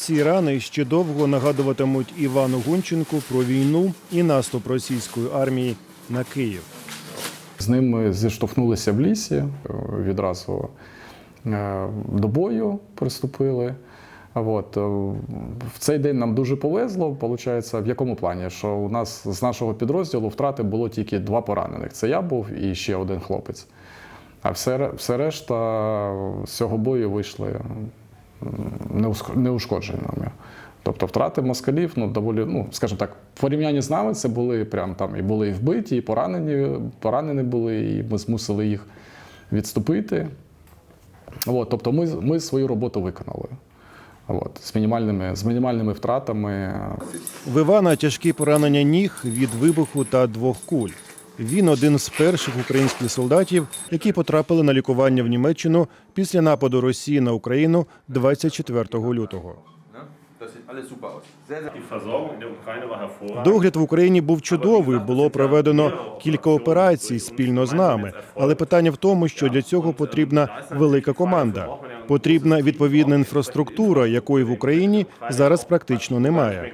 Ці рани ще довго нагадуватимуть Івану Гунченку про війну і наступ російської армії на Київ. З ним ми зіштовхнулися в лісі, е, відразу е, до бою приступили. От, е, в цей день нам дуже повезло. Получається, в якому плані? Що у нас з нашого підрозділу втрати було тільки два поранених. Це я був і ще один хлопець. А все, все решта з цього бою вийшли неушкодженими. Тобто втрати москалів, ну доволі, ну скажімо так, в порівнянні з нами це були прям там і були і вбиті, і поранені, поранені були, і ми змусили їх відступити. От, тобто ми, ми свою роботу виконали. От, з, мінімальними, з мінімальними втратами. В Івана тяжкі поранення ніг від вибуху та двох куль. Він один з перших українських солдатів, які потрапили на лікування в Німеччину після нападу Росії на Україну 24 лютого. Догляд в Україні був чудовий. Було проведено кілька операцій спільно з нами. Але питання в тому, що для цього потрібна велика команда. Потрібна відповідна інфраструктура, якої в Україні зараз практично немає.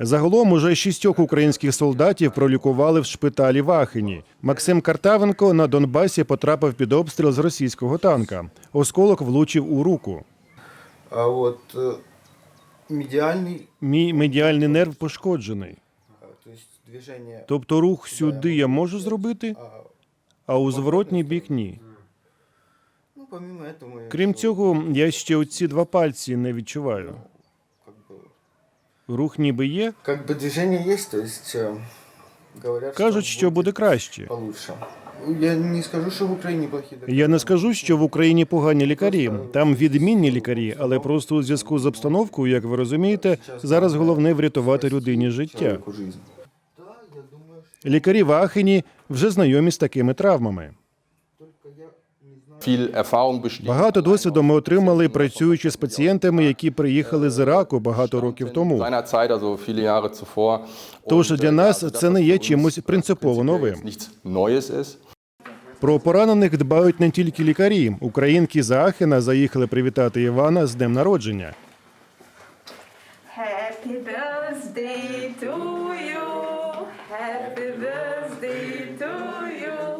gegeben ist. Загалом уже шістьох українських солдатів пролікували в шпиталі в Ахені. Максим Картавенко на Донбасі потрапив під обстріл з російського танка. Осколок влучив у руку. А вот э, медиальный, Мій медіальний нерв пошкоджений. а, то есть движение, Тобто рух сюди я можу зробити, а, а у зворотній бік ні. ну помимо этого мы Крім ещё, цього, я ще оці два пальці не відчуваю. как бы, Рух ніби є. как бы движение есть, то есть э, говорят, Кажуть, що буде краще. получше. Я не скажу, что в Украине плохие доктора. Я не скажу, що в Україні погані лікарі. Там відмінні лікарі, але просто у зв'язку з обстановкою, як ви розумієте, зараз головне врятувати людині життя. Человеку жизнь. Да, я думаю, что Лікарі в Ахені вже знайомі з такими травмами. Багато досвіду ми отримали, працюючи з пацієнтами, які приїхали з Іраку багато років тому. Тож для нас це не є чимось принципово новим. Про поранених дбають не тільки лікарі. Українки з Ахена заїхали привітати Івана з днем народження. Happy birthday to you. Happy birthday to you.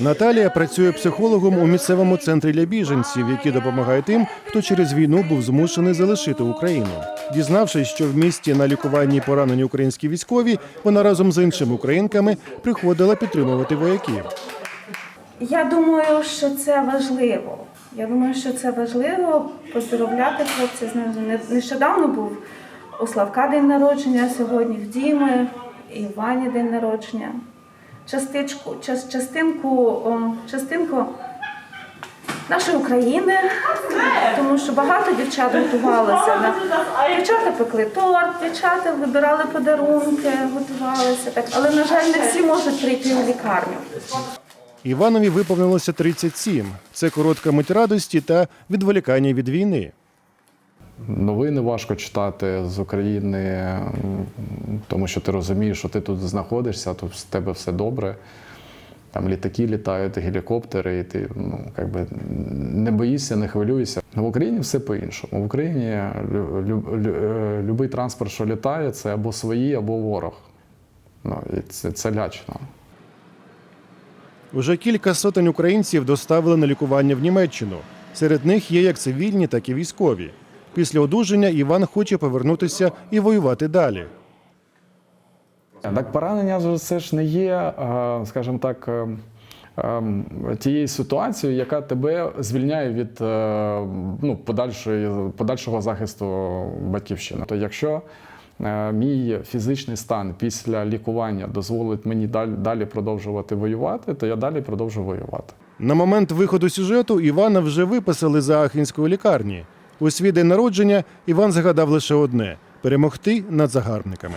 Наталія працює психологом у місцевому центрі для біженців, який допомагає тим, хто через війну був змушений залишити Україну. Дізнавшись, що в місті на лікуванні поранені українські військові, вона разом з іншими українками приходила підтримувати вояків. Я думаю, що це важливо. Я думаю, що це важливо поздоровляти. Не- Нещодавно був у Славка день народження, сьогодні в Діми, і в Вані день народження. Частичку, час, частинку, частинку нашої України, тому що багато дівчат готувалися. на- Дівчата пекли торт, дівчата вибирали подарунки, готувалися так. Але, на жаль, не всі можуть прийти у лікарню. Іванові виповнилося 37. Це коротка мить радості та відволікання від війни. Новини важко читати з України, тому що ти розумієш, що ти тут знаходишся, тут з тебе все добре. Там літаки літають, гелікоптери, і ти ну, як би, не боїшся, не хвилюєшся. В Україні все по-іншому. В Україні е, любий транспорт, що літає, це або свої, або ворог. Ну, і це, це лячно. Уже кілька сотень українців доставили на лікування в Німеччину. Серед них є як цивільні, так і військові. Після одужання Іван хоче повернутися і воювати далі. Так поранення це ж не є, е, скажімо так, е, е, тією ситуацією, яка тебе звільняє від ну, подальшої, подальшого захисту батьківщини. То якщо мій фізичний стан після лікування дозволить мені далі, далі продовжувати воювати, то я далі продовжу воювати. На момент виходу сюжету Івана вже виписали за Ахінської лікарні. У свій день народження Іван загадав лише одне перемогти над загарбниками.